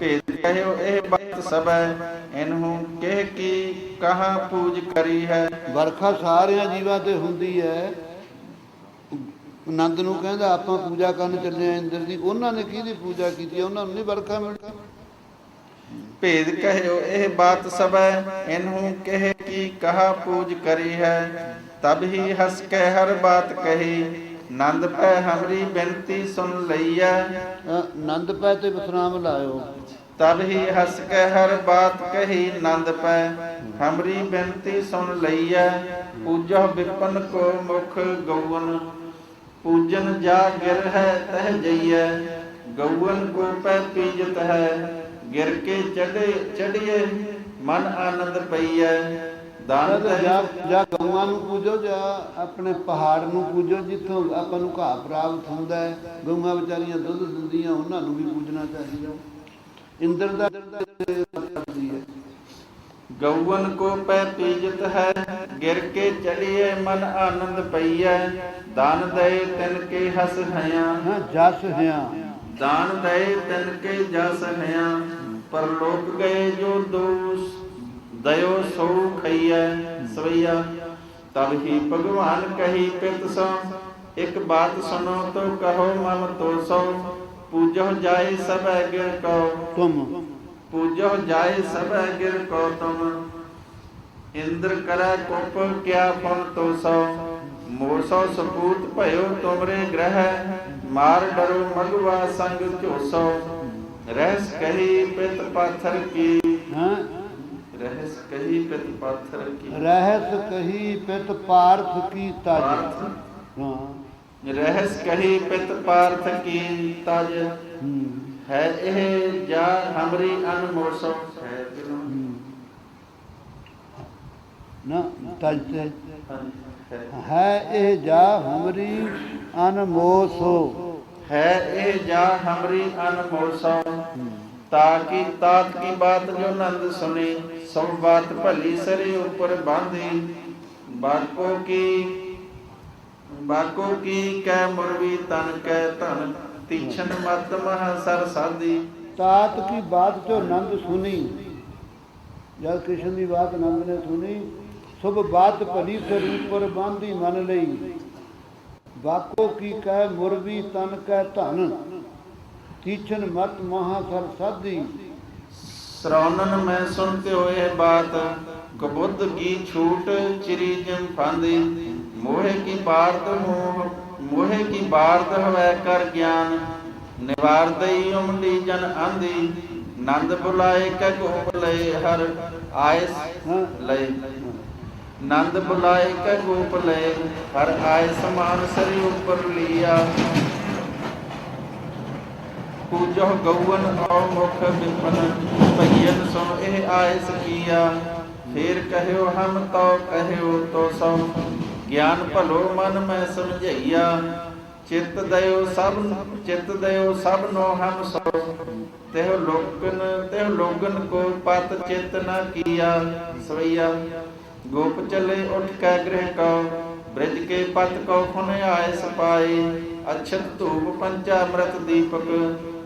ਭੇਦ ਕਹਿਓ ਇਹ ਬਾਤ ਸਭੈ ਇਨਹੂ ਕਹਿ ਕੀ ਕਹਾ ਪੂਜ ਕਰੀ ਹੈ। ਵਰਖਾ ਸਾਰਿਆਂ ਜੀਵਾਂ ਤੇ ਹੁੰਦੀ ਹੈ। ਆਨੰਦ ਨੂੰ ਕਹਿੰਦਾ ਆਪਾਂ ਪੂਜਾ ਕਰਨ ਚੱਲੇ ਆ ਇੰਦਰ ਦੀ। ਉਹਨਾਂ ਨੇ ਕਿਹਦੀ ਪੂਜਾ ਕੀਤੀ ਉਹਨਾਂ ਨੂੰ ਨਹੀਂ ਵਰਖਾ ਮਿਲਦੀ। ਭੇਦ ਕਹਿਓ ਇਹ ਬਾਤ ਸਭੈ ਇਨਹੂ ਕਹਿ ਕੀ ਕਹਾ ਪੂਜ ਕਰੀ ਹੈ। ਤਬ ਹੀ ਹਸ ਕੇ ਹਰ ਬਾਤ ਕਹੀ। ਨੰਦ ਪੈ ਹਮਰੀ ਬੇਨਤੀ ਸੁਨ ਲਈਐ। ਅ, ਆਨੰਦ ਪੈ ਤੇ ਵਿਸਰਾਮ ਲਾਇਓ। ਤਬ ਹੀ ਹਸ ਕੇ ਹਰ ਬਾਤ ਕਹੀ ਨੰਦ ਪੈ। ਹਮਰੀ ਬੇਨਤੀ ਸੁਨ ਲਈਐ। ਪੂਜੋ ਵਿਪਨ ਕੋ ਮੁਖ ਗਊਨ ਪੂਜਨ ਜਾ ਗਿਰ ਹੈ ਤਹ ਜਈਐ। ਗਊਨ ਕੋ ਪੈ ਪੀਜਤ ਹੈ। ਗਿਰ ਕੇ ਚੜੇ ਚੜੀਏ ਮਨ ਆਨੰਦ ਪਈਐ। ਦਾਨ ਜਾਂ ਜਾਂ ਗਊਆਂ ਨੂੰ ਪੂਜੋ ਜਾਂ ਆਪਣੇ ਪਹਾੜ ਨੂੰ ਪੂਜੋ ਜਿੱਥੋਂ ਆਪਾਂ ਨੂੰ ਘਾਹ ਪ੍ਰਾਪਤ ਹੁੰਦਾ ਹੈ। ਗਊਆਂ ਵਿਚਾਰੀਆਂ ਦੁੱਧ ਦਿੰਦੀਆਂ ਉਹਨਾਂ ਨੂੰ ਵੀ ਪੂਜਣਾ ਚਾਹੀਦਾ। ਇੰਦਰ ਦਾ ਕਰਦੀ ਹੈ। ਗਊਨ ਕੋ ਪੈ ਪੀਜਤ ਹੈ ਗਿਰ ਕੇ ਚੜੀਏ ਮਨ ਆਨੰਦ ਪਈਐ। ਦਾਨ ਦਏ ਤਿਨ ਕੇ ਹਸ ਹਇਆ। ਹਾਂ ਜਸ ਹਿਆ ਦਾਨ ਦਏ ਤਿਨ ਕੇ ਜਸ ਹਇਆ। ਪਰ ਲੋਕ ਗਏ ਜੋ ਦੋਸ ਦਇਓ ਸੋ ਖਈਐ ਸਵਈਆ ਤਬ ਹੀ ਭਗਵਾਨ ਕਹੀ ਪਿਤ ਸੋ। ਇੱਕ ਬਾਤ ਸੁਨੋ ਤੋ ਕਹੋ ਮਮ ਤੋ ਸੋ। ਪੂਜੋ ਜਾਏ ਸਭੈ ਗਿਰ ਕੋ। ਤੁਮ। ਪੂਜੋ ਜਾਏ ਸਭੈ ਗਿਰ ਕੋ ਤੁਮ। ਇੰਦਰ ਕਰੈ ਕੋਪ ਕਿਆ ਫਲ ਤੋ ਸੋ। ਮੋਰ ਸੋ ਸਪੂਤ ਭਇਓ ਤੁਮਰੇ ਗ੍ਰਹਿ। ਮਾਰ ਡਰੋ ਮਗਵਾ ਸੰਗ ਝੋਸੋ। ਰਹਿਸ ਕਹੀ ਪਿਤ ਪਾਥਰ ਕੀ। ਹਾਂ? ਕਹੀ ਪਿਤ ਪਾਥਰ ਕੀ ਰਹਿਸ ਕਹੀ ਪਿਤ ਪਾਰਥ ਕੀ ਤਜ। ਹਾਂ। ਰਹਿਸ ਕਹੀ ਪਿਤ ਪਾਰਥ ਕੀ ਤਜ। ਹੂੰ, ਇਹ ਜਾ ਹਮਰੀ ਅਨਮੋਸੋ ਹੈ। ਨਾ ਤਜ ਤੇ। ਹੈ। ਇਹ ਜਾ ਹਮਰੀ ਅਨਮੋਸੋ ਹੈ ਇਹ ਜਾ ਹਮਰੀ ਅਨਮੋਲ ਸੋ ਤਾਕੀ ਤਾਤ ਕੀ ਬਾਤ ਜੋ ਨੰਦ ਸੁਣੀ ਸਭ ਬਾਤ ਭਲੀ ਸਰੇ ਉਪਰ ਬਾਂਧੀ। ਬਾਕੋ ਕੀ ਬਾਕੋ ਕੀ ਕੈ ਮੁਰਵੀ, ਤਨ ਕੈ ਧਨ ਤੀਛਨ ਮਤ ਮਹ ਸਰ ਸਾਦੀ ਤਾਤ ਕੀ ਬਾਤ ਜੋ ਨੰਦ ਸੁਣੀ ਜਦ ਕ੍ਰਿਸ਼ਨ ਦੀ ਬਾਤ ਨੰਦ ਨੇ ਸੁਣੀ ਸਭ ਬਾਤ ਭਲੀ ਸਰੀ ਪਰ ਬਾਂਧੀ ਮਨ ਲਈ। ਬਾਕੋ ਕੀ ਕਹਿ ਮੁਰਵੀ, ਤਨ ਕਹਿ ਧਨ ਤੀਛਨ ਮਤ ਮਹਾ ਸਰ ਸਾਧੀ। ਸਰੌਨਨ ਮੈਂ ਸੁਣਤੇ ਹੋਏ ਬਾਤ ਕਬੁੱਧ ਕੀ ਛੂਟ ਚਿਰੀ ਜਿਮ ਫਾਂਦੀ। ਮੋਹਿ ਕੀ ਬਾਰਦ ਮੋਹ ਮੋਹਿ ਕੀ ਬਾਰਦ ਹਵੈ ਕਰ ਗਿਆਨ। ਨਿਵਾਰਦਈ ਉਮੜੀ ਜਨ ਆਂਦੀ ਨੰਦ ਬੁਲਾਏ ਕੈ ਗੋਪ ਲਏ ਹਰ ਆਇਸ ਲਏ। ਨੰਦ ਬੁਲਾਏ ਕੈ ਗੋਪ ਲਏ ਹਰ ਆਏ ਸਮਾਨ ਸਰੀ ਉੱਪਰ ਲੀਆ। ਪੂਜੋ ਗਊਨ ਆਉ ਮੁਖ ਵਿਪਨ ਭਈਨ ਸੋ ਇਹ ਆਏ ਸਕੀਆ ਫੇਰ ਕਹਿਓ, ਹਮ ਤੋ ਕਹਿਓ, ਤੋ ਸੋ। ਗਿਆਨ ਭਲੋ ਮਨ ਮੈਂ ਸਮਝਈਆ। ਚਿੱਤ ਦਇਓ ਸਭ, ਚਿੱਤ ਦਇਓ ਸਭ ਨੋ ਹਮ ਸੋ। ਤੇਹ ਲੋਕਨ, ਤੇਹ ਲੋਗਨ ਕੋ ਪਤ ਚਿਤ ਨ ਕੀਆ। ਸਵਈਆ, ਗੋਪ ਚਲੇ ਉਠ ਕੈ ਗ੍ਰਹਿ ਕਉ ਬ੍ਰਿਜ ਕੇ ਪਤ ਕਉ ਖੁਨ ਆਏ ਸਪਾਈ ਅਛਤ ਧੂਪ ਪੰਚਾ ਅੰਮ੍ਰਿਤ ਦੀਪਕ।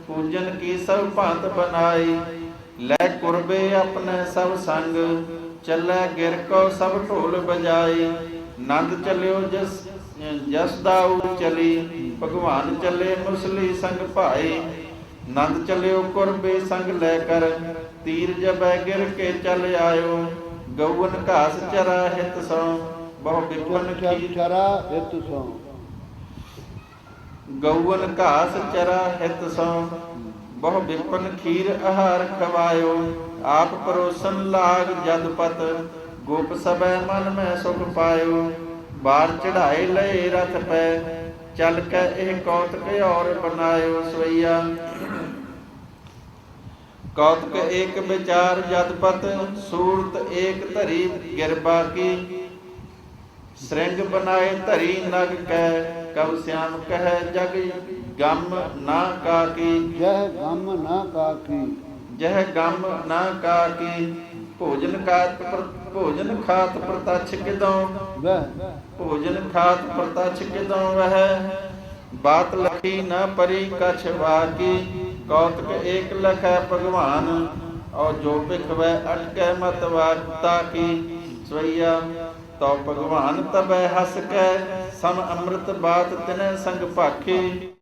ਪੂਜਨ ਕੀ ਸਭ ਭਾਂਤ ਬਨਾਈ ਲੈ ਕੁਰਬੇ ਆਪਣੇ ਸਭ ਸੰਗ ਚੱਲੇ ਗਿਰ ਕੋ ਸਭ ਢੋਲ ਬਜਾਈ ਨੰਦ ਚਲਿਓ ਜਸ ਜਸ ਦਾਊ ਚਲੀ ਭਗਵਾਨ ਚੱਲੇ ਮੁਸਲੀ ਸੰਗ ਭਾਈ। ਨੰਦ ਚਲਿਓ ਕੁਰਬੇ ਸੰਗ ਲੈ ਕਰ ਤੀਰ ਜਬੈ ਗਿਰ ਕੇ ਚੱਲ ਆਇਓ। ਗਊਨ ਘਾਸ ਚਰਾ ਹਿਤ ਸੋ ਬਹੁ ਵਿਪਨ ਚਰ ਕੀ ਚਰਾ ਹਿਤ ਸੋ ਗਊਨ ਘਾਸ ਚਰਾ ਹਿਤ ਸੋ, ਬਹੁ ਵਿਪਨ ਖੀਰ ਆਹਾਰ ਖਵਾਇਓ। ਆਪ ਪਰੋਸਨ ਲਾਗ ਜਦ ਗੋਪ ਸਬੈ ਮਨ ਮੈਂ ਸੁਖ ਪਾਇਓ। ਬਾਰ ਚੜਾਏ ਲਏ ਰਥ ਪੈ, ਚੱਲ ਕੇ ਇਹ ਕੌਤਕ ਔਰ ਬਨਾਇਓ ਸਵਈਆ। ਕੌਤਕ ਏਕ ਵਿਚਾਰ ਜਦ ਪਤ, ਸੂਰਤ ਏਕ ਧਰੀ ਗਿਰਬਾ ਕੀ। ਸ੍ਰਿੰਗ ਬਨਾਏ ਧਰੀ ਨਗ ਕੈ ਕਬ ਸਿਆਮ ਕਹਿ ਜਗ ਗਮ ਨਾ ਕਾਕੀ ਜਹ ਗਮ ਨਾ ਕਾਕੀ ਜਹ ਗਮ ਨਾ ਕਾਕੀ ਭੋਜਨ ਖਾਤ ਪ੍ਰ- ਭੋਜਨ ਖਾਤ ਪ੍ਰਤਛ ਕਿਦੋਂ? ਵਹ। ਭੋਜਨ ਖਾਤ ਪ੍ਰਤਛ ਕਿਦੋਂ ਵਹਿ? ਬਾਤ ਲਖੀ ਨਾ ਪਰੀ ਕਛ ਵਾਕੀ। ਕੌਤਕ ਏਕ ਲਖੈ ਭਗਵਾਨ। ਔ ਜੋ ਭਿਖਵੈ ਅਟਕੈ ਮਤ ਵਾਰਤਾ ਕੀ। ਸਵਈਆ ਤਉ ਭਗਵਾਨ ਤਬੈ ਹਸ ਕੈ ਸਮ ਅੰਮ੍ਰਿਤ ਬਾਤ ਤਿਨੈ ਸੰਗ ਭਾਖੀ।